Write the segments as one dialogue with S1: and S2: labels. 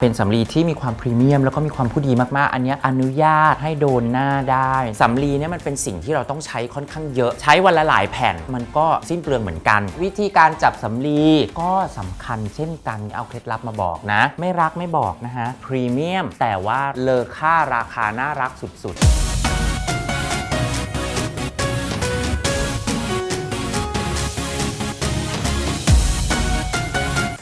S1: เป็นสำลีที่มีความพรีเมียมแล้วก็มีความผู้ดีมากๆ อันนี้อนุญาตให้โดนหน้าได้สำลีเนี่ยมันเป็นสิ่งที่เราต้องใช้ค่อนข้างเยอะ ใช้วันละหลายแผ่นมันก็สิ้นเปลืองเหมือนกัน วิธีการจับสำลีก็สำคัญเช่นกันเอาเคล็ดลับมาบอกนะ ไม่รักไม่บอกนะฮะพรีเมียมแต่ว่าเลอค่าราคาน่ารักสุดๆ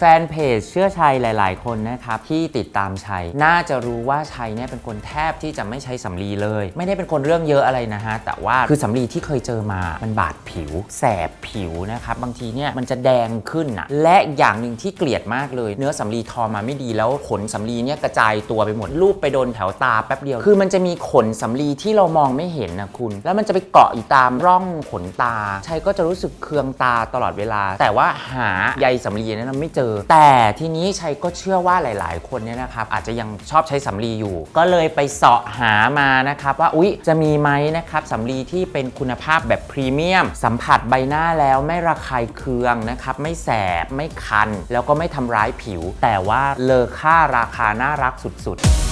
S1: แฟนเพจเชื่อชัยหลาย ๆ คนนะครับที่ติดตามชัย น่าจะรู้ว่าชัยเนี่ยเป็นคนแทบที่จะไม่ใช้สำลีเลย ไม่ได้เป็นคนเรื่องเยอะอะไรนะฮะแต่ว่าคือสำลีที่เคยเจอมามันบาดผิว แสบผิวนะครับบางทีเนี่ยมันจะแดงขึ้นนะและอย่างหนึ่งที่เกลียดมากเลย เนื้อสำลีทอมาไม่ดีแล้วขนสำลีเนี่ยกระจายตัวไปหมดรูปไปโดนแถวตาแป๊บเดียว คือมันจะมีขนสำลีที่เรามองไม่เห็นนะคุณ แล้วมันจะไปเกาะอยู่ตามร่องขนตาชัยก็จะรู้สึกเคืองตาตลอดเวลา แต่ว่าหาใยสำลีนั้นไม่เจอแต่ทีนี้ชัยก็เชื่อว่าหลาย ๆ คนเนี่ยนะครับอาจจะยังชอบใช้สำลีอยู่ ก็เลยไปเสาะหามานะครับว่าอุ๊ยจะมีไหมนะครับสำลีที่เป็นคุณภาพแบบพรีเมียม สัมผัสใบหน้าแล้วไม่ระคายเคืองนะครับไม่แสบไม่คัน แล้วก็ไม่ทำร้ายผิว แต่ว่าเลอค่าราคาน่ารักสุด ๆ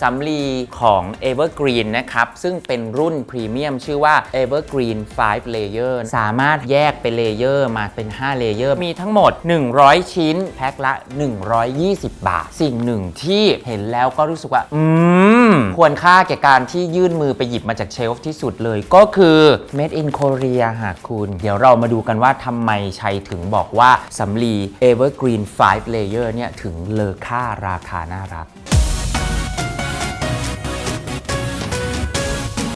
S1: สำลีของ Evergreen นะครับ ซึ่งเป็นรุ่นพรีเมียมชื่อว่า Evergreen 5 Layer สามารถแยกเป็นเลเยอร์มาเป็น 5 เลเยอร์ มีทั้งหมด 100 ชิ้น แพ็คละ 120 บาท สิ่งหนึ่งที่เห็นแล้วก็รู้สึกว่า อืม ควรค่าแก่การที่ยื่นมือไปหยิบมาจากเชลฟ์ที่สุดเลยก็คือ Made in Korea หากคุณ เดี๋ยวเรามาดูกันว่าทำไมชัยถึงบอกว่าสำลี Evergreen 5 Layer เนี่ยถึงเลอค่าราคาน่ารัก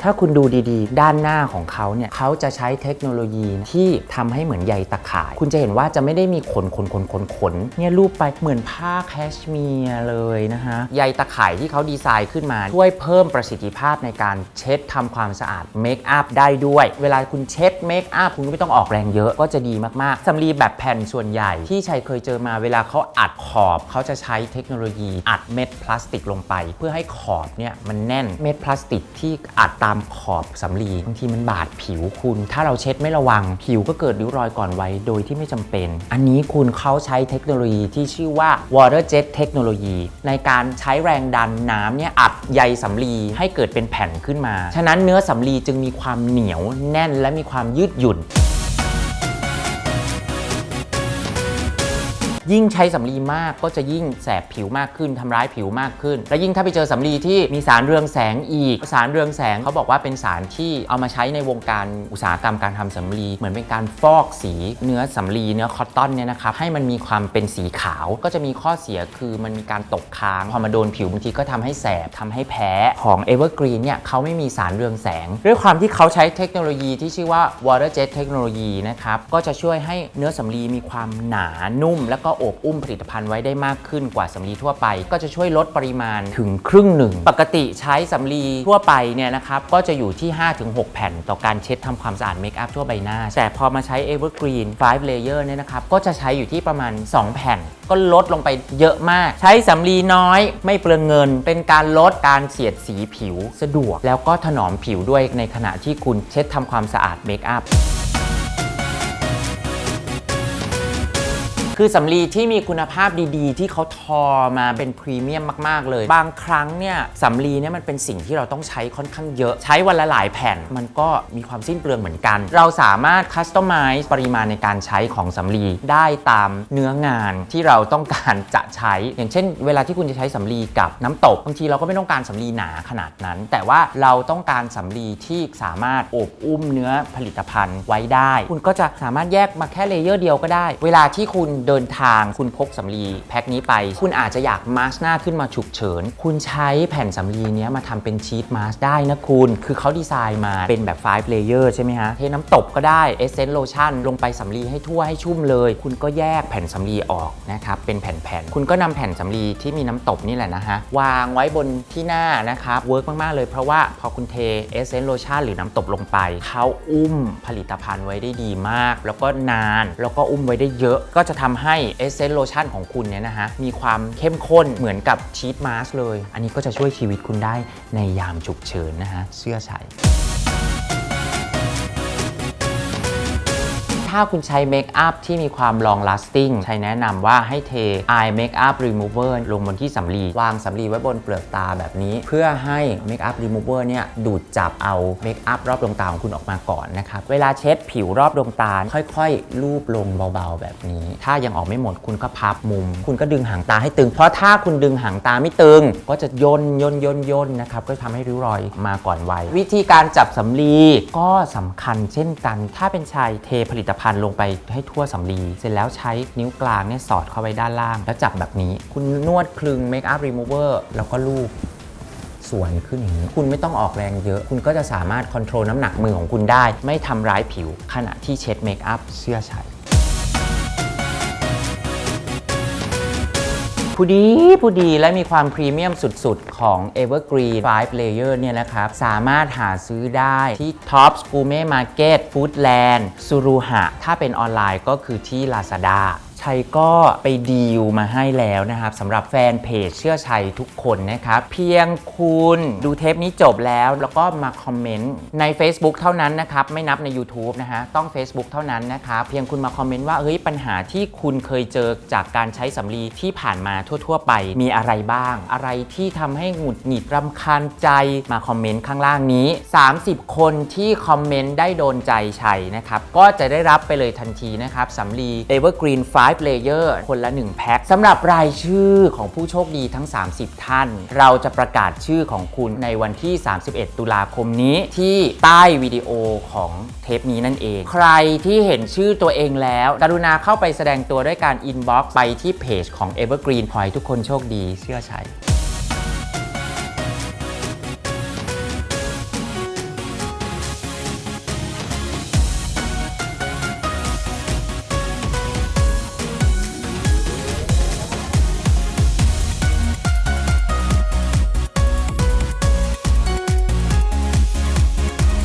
S1: ถ้าคุณดูดีๆ ด้านหน้าของเขาเนี่ยเขาจะใช้เทคโนโลยีที่ทำให้เหมือนใยตะข่าย คุณจะเห็นว่าจะไม่ได้มีขนขนขนขนขนเนี่ยรูปไปเหมือนผ้าแคชเมียร์เลยนะฮะใยตะข่ายที่เขาดีไซน์ขึ้นมา ช่วยเพิ่มประสิทธิภาพในการเช็ดทำความสะอาดเมคอัพได้ด้วย เวลาคุณเช็ดเมคอัพคุณก็ไม่ต้องออกแรงเยอะก็จะดีมากๆสำลีแบบแผ่นส่วนใหญ่ที่ชัยเคยเจอมาเวลาเขาอัดขอบเขาจะใช้เทคโนโลยีอัดเม็ดพลาสติกลงไป เพื่อให้ขอบเนี่ยมันแน่นเม็ดพลาสติกที่อัดตามขอบสำลีบางทีมันบาดผิวคุณ ถ้าเราเช็ดไม่ระวังผิวก็เกิดริ้วรอยก่อนวัยโดยที่ไม่จำเป็น อันนี้คุณเขาใช้เทคโนโลยีที่ชื่อว่า water jet technology ในการใช้แรงดันน้ำเนี่ยอัดใยสำลีให้เกิดเป็นแผ่นขึ้นมา ฉะนั้นเนื้อสำลีจึงมีความเหนียวแน่นและมีความยืดหยุ่น ยิ่งใช้สำลีมากก็จะยิ่งแสบผิวมากขึ้นทำร้ายผิวมากขึ้น และยิ่งถ้าไปเจอสำลีที่มีสารเรืองแสงอีก สารเรืองแสงเขาบอกว่าเป็นสารที่เอามาใช้ในวงการอุตสาหกรรมการทำสำลีเหมือนเป็นการฟอกสีเนื้อสำลีเนื้อคอตตอนเนี่ยนะครับให้มันมีความเป็นสีขาวก็จะมีข้อเสียคือมันมีการตกค้างพอมาโดนผิวบางทีก็ทำให้แสบทำให้แพ้ของ Evergreen เนี่ยเขาไม่มีสารเรืองแสง ด้วยความที่เขาใช้เทคโนโลยีที่ชื่อว่า water jet technology นะครับก็จะช่วยให้เนื้อสำลีมีความหนานุ่ม แล้วก็โอบอุ้มผลิตภัณฑ์ไว้ได้มากขึ้นกว่าสำลีทั่วไป ก็จะช่วยลดปริมาณถึงครึ่งหนึ่ง ปกติใช้สำลีทั่วไปเนี่ยนะครับก็จะอยู่ที่ 5-6 แผ่นต่อการเช็ดทำความสะอาดเมคอัพทั่วใบหน้า แต่พอมาใช้ Evergreen 5 Layer เนี่ยนะครับก็จะใช้อยู่ที่ประมาณ 2 แผ่น ก็ลดลงไปเยอะมาก ใช้สำลีน้อยไม่เปลืองเงิน เป็นการลดการเสียดสีผิวสะดวก แล้วก็ถนอมผิวด้วยในขณะที่คุณเช็ดทำความสะอาดเมคอัพ คือสำลีที่มีคุณภาพดีๆ ที่เขาทอมาเป็นพรีเมียมมาก ๆ เลย บางครั้งเนี่ยสำลีเนี่ยมันเป็นสิ่งที่เราต้องใช้ค่อนข้างเยอะ ใช้วันละหลายแผ่น มันก็มีความสิ้นเปลืองเหมือนกัน เราสามารถคัสตอมไมซ์ปริมาณในการใช้ของสำลีได้ตามเนื้องานที่เราต้องการจะใช้ อย่างเช่น เวลาที่คุณจะใช้สำลีกับน้ำตกบางทีเราก็ไม่ต้องการสำลีหนาขนาดนั้น แต่ว่าเราต้องการสำลีที่สามารถโอบอุ้มเนื้อผลิตภัณฑ์ไว้ได้ คุณก็จะสามารถแยกมาแค่เลเยอร์เดียวก็ได้ เวลาที่คุณเดินทางคุณพกสำลีแพ็คนี้ไป คุณอาจจะอยากมาสก์หน้าขึ้นมาฉุกเฉิน คุณใช้แผ่นสำลีนี้มาทำเป็นชีทมาสก์ได้นะคุณ คือเขาดีไซน์มาเป็นแบบ5 layer ใช่ไหมฮะ เทน้ำตบก็ได้เอเซนต์โลชั่นลงไปสำลีให้ทั่วให้ชุ่มเลย คุณก็แยกแผ่นสำลีออกนะครับ เป็นแผ่นๆ คุณก็นำแผ่นสำลีที่มีน้ำตบนี่แหละนะฮะ วางไว้บนที่หน้านะครับ เวิร์กมากๆ เลยเพราะว่าพอคุณเทเอเซนต์โลชั่นหรือน้ำตบลงไป เขาอุ้มผลิตภัณฑ์ไว้ได้ดีมาก แล้วก็นาน แล้วก็อุ้มไว้ได้เยอะ ก็จะทำให้เอเซนต์โลชั่นของคุณเนี่ยนะฮะมีความเข้มข้นเหมือนกับชีทมาสเลย อันนี้ก็จะช่วยชีวิตคุณได้ในยามฉุกเฉินนะฮะเชื่อชั ถ้าคุณใช้เมคอัพที่มีความ long lasting ใช้แนะนำว่าให้เท eye makeup remover ลงบนที่สำลีวางสำลีไว้บนเปลือกตาแบบนี้ เพื่อให้ makeup remover เนี่ยดูดจับเอาเมคอัพรอบดวงตาของคุณออกมาก่อนนะครับเวลาเช็ดผิวรอบดวงตาค่อยๆ ลูบลงเบาๆ แบบนี้ ถ้ายังออกไม่หมดคุณก็พับมุม คุณก็ดึงหางตาให้ตึง เพราะถ้าคุณดึงหางตาไม่ตึง ก็จะย่นย่นย่นย่นนะครับก็ทำให้ริ้วรอยมาก่อนวัยวิธีการจับสำลีก็สำคัญเช่นกัน ถ้าเป็นชายเทผลิตพันลงไปให้ทั่วสำลีเสร็จแล้วใช้นิ้วกลางเนี่ยสอดเข้าไปด้านล่าง แล้วจับแบบนี้ คุณนวดคลึงเมคอัพรีมูเวอร์แล้วก็ลูบสวนขึ้นอย่างนี้ คุณไม่ต้องออกแรงเยอะ คุณก็จะสามารถคอนโทรลน้ำหนักมือของคุณได้ ไม่ทำร้ายผิวขณะที่เช็ดเมคอัพเชื่อชั ผู้ดีผู้ดีและมีความพรีเมียมสุดๆ ของ Evergreen 5 Layer เนี่ยนะครับ สามารถหาซื้อได้ที่ Tops Gourmet Market Foodland สุรุหะ ถ้าเป็นออนไลน์ก็คือที่ Lazada ชัยก็ไปดีลมาให้แล้วนะครับสำหรับแฟนเพจเชื่อชัยทุกคนนะครับ เพียงคุณดูเทปนี้จบแล้ว แล้วก็มาคอมเมนต์ใน Facebook เท่านั้นนะครับ ไม่นับใน YouTube นะฮะต้อง Facebook เท่านั้นนะครับเพียงคุณมาคอมเมนต์ว่าเฮ้ยปัญหาที่คุณเคยเจอจากการใช้สำลีที่ผ่านมาทั่ว ๆ ไปมีอะไรบ้าง อะไรที่ทำให้หงุดหงิดรำคาญใจมาคอมเมนต์ข้างล่างนี้ 30 คนที่คอมเมนต์ได้โดนใจชัยนะครับก็จะได้รับไปเลยทันทีนะครับสำลี Evergreen 5 Layer คนละ 1 แพ็คสำหรับรายชื่อของผู้โชคดีทั้ง 30 ท่าน เราจะประกาศชื่อของคุณในวันที่ 31 ตุลาคมนี้ ที่ใต้วิดีโอของเทปนี้นั่นเอง ใครที่เห็นชื่อตัวเองแล้ว กรุณาเข้าไปแสดงตัวด้วยการอินบ็อกซ์ไปที่เพจของ Evergreen ขอให้ทุกคนโชคดีเชื่อใจ